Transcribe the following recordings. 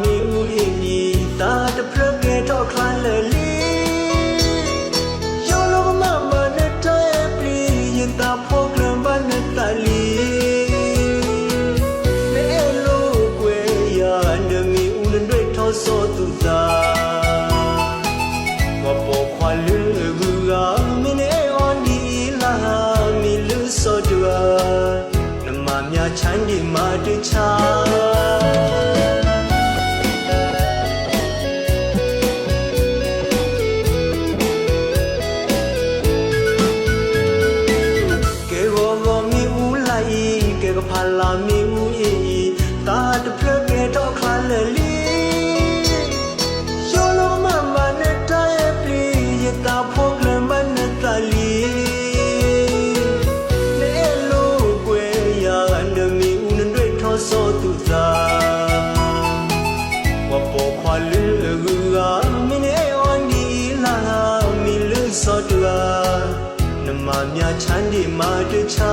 မေဥဤမီသာတပြက်ငယ်တော့ခလန်လေလီယောလောမမနဲ့တဲ့ပြီရင်သာဖို့ကလန်ဘာနဲ့တလီလေလိုကွယ်ရန်ဒမီဥလန်တွေထောဆောသူသာမပေါ်ခွာလူလူကမင်းနဲ့ on the la me lose so do i နမမြချမ်းဒီမာတချာ waluluga mine wandi la milu sotua namamya chandi ma tucha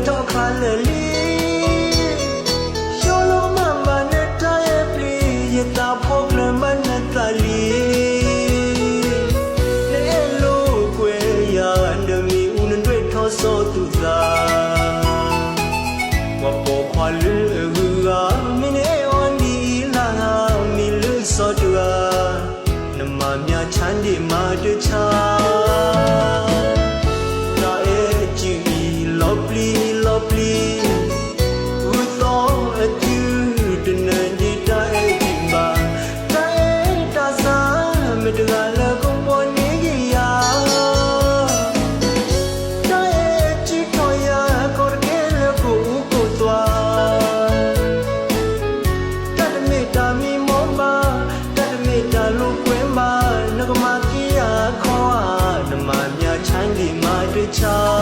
照看了脸。child.